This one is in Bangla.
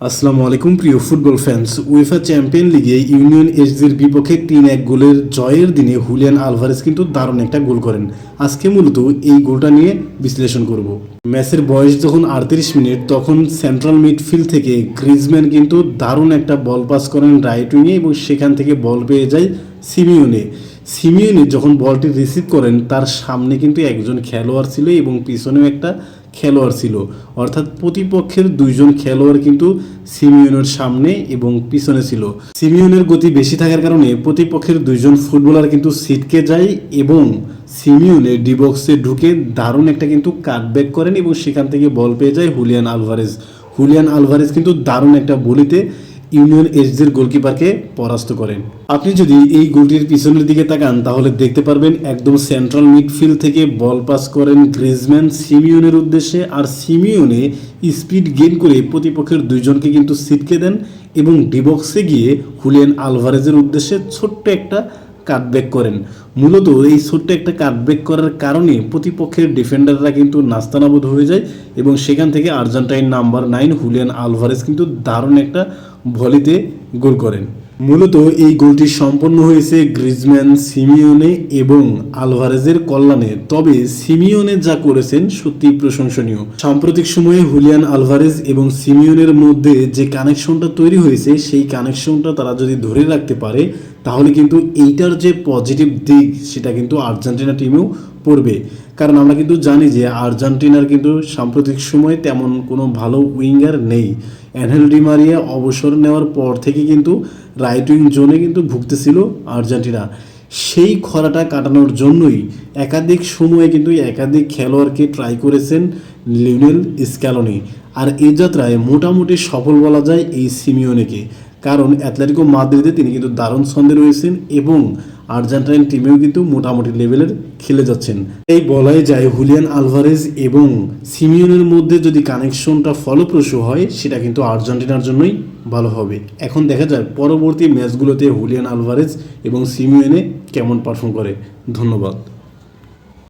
আসসালামু আলাইকুম, প্রিয় ফুটবল ফ্যান্স উয়েফা চ্যাম্পিয়ন লিগে ইউনিয়ন এসজির বিপক্ষে তিন এক গোলের জয়ের দিনে হুলিয়ান আলভারেজ কিন্তু দারুণ একটা গোল করেন। আজকে মূলত এই গোলটা নিয়ে বিশ্লেষণ করব। ম্যাচের বয়স যখন আটত্রিশ মিনিট, তখন সেন্ট্রাল মিডফিল্ড থেকে গ্রিজম্যান কিন্তু দারুণ একটা বল পাস করেন রাইট উইংয়ে এবং সেখান থেকে বল পেয়ে যায় সিমিওনে সিমিওনে যখন বলটি রিসিভ করেন, তার সামনে কিন্তু একজন খেলোয়াড় ছিল এবং পিছনেও একটা খেলোয়াড় ছিল। অর্থাৎ প্রতিপক্ষের দুইজন খেলোয়াড় কিন্তু সিমিয়নের সামনে এবং পিছনে ছিল। সিমিয়নের গতি বেশি থাকার কারণে প্রতিপক্ষের দুইজন ফুটবলার কিন্তু সিটকে যায় এবং সিমিউনে ডিবক্সে ঢুকে দারুণ একটা কিন্তু কাটব্যাক করেন এবং সেখান থেকে বল পেয়ে যায় হুলিয়ান আলভারেজ। হুলিয়ান আলভারেজ কিন্তু দারুণ একটা বলিতে ইউনিয়ন এসজির গোলকিপারকে পরাস্ত করেন। আপনি যদি এই গোলটির পিছনের দিকে তাকান, তাহলে দেখতে পারবেন একদম সেন্ট্রাল মিডফিল্ড থেকে বল পাস করেন গ্রিজম্যান সিমিওনের উদ্দেশ্যে। আর সিমিওনে স্পিড গেইন করে প্রতিপক্ষের দুইজনকে কিন্তু সিটকে দেন এবং ডিবক্সে গিয়ে হুলিয়ান আলভারেজের উদ্দেশ্যে ছোট্ট একটা কাটব্যাক করেন। মূলত এই ছোট্ট একটা কাটব্যাক করার কারণে প্রতিপক্ষের ডিফেন্ডাররা কিন্তু নাস্তানাবুদ হয়ে যায় এবং সেখান থেকে Argentine number nine Julian Alvarez কিন্তু দারুণ একটা ভলিতে গোল করেন। মূলত এই গোলটি সম্পন্ন হয়েছে গ্রিজম্যান সিমিওনে এবং আলভারেজের কল্যাণে। তবে সিমিওনে যা করেছেন সত্যি প্রশংসনীয়। সাম্প্রতিক সময়ে হুলিয়ান আলভারেজ এবং সিমিওনের মধ্যে যে কানেকশনটা তৈরি হয়েছে, সেই কানেকশনটা তারা যদি ধরে রাখতে পারে, তাহলে কিন্তু এইটার যে পজিটিভ দিক, সেটা কিন্তু আর্জেন্টিনা টিমেও পড়বে। কারণ আমরা কিন্তু জানি যে আর্জেন্টিনার কিন্তু সাম্প্রতিক সময়ে তেমন কোনো ভালো উইঙ্গার নেই। অ্যানহেল ডিমারিয়া অবসর নেওয়ার পর থেকে কিন্তু রাইট উইং জোনে কিন্তু ভুগতেছিল আর্জেন্টিনা। সেই খরাটা কাটানোর জন্যই একাধিক সময়ে কিন্তু একাধিক খেলোয়াড়কে ট্রাই করেছেন লিওনেল স্ক্যালনি আর এই যাত্রায় মোটামুটি সফল বলা যায় এই সিমিওনেকে। কারণ অ্যাথলেটিকো মাদ্রিদে তিনি কিন্তু দারুণ ছন্দে রয়েছেন এবং আর্জেন্টাইন টিমেও কিন্তু মোটামুটি লেভেলের খেলে যাচ্ছেন। এই বলাই যায় হুলিয়ান আলভারেজ এবং সিমিয়নের মধ্যে যদি কানেকশনটা ফলপ্রসূ হয়, সেটা কিন্তু আর্জেন্টিনার জন্যই ভালো হবে। এখন দেখা যায় পরবর্তী ম্যাচগুলোতে হুলিয়ান আলভারেজ এবং সিমিওনে কেমন পারফর্ম করে। ধন্যবাদ।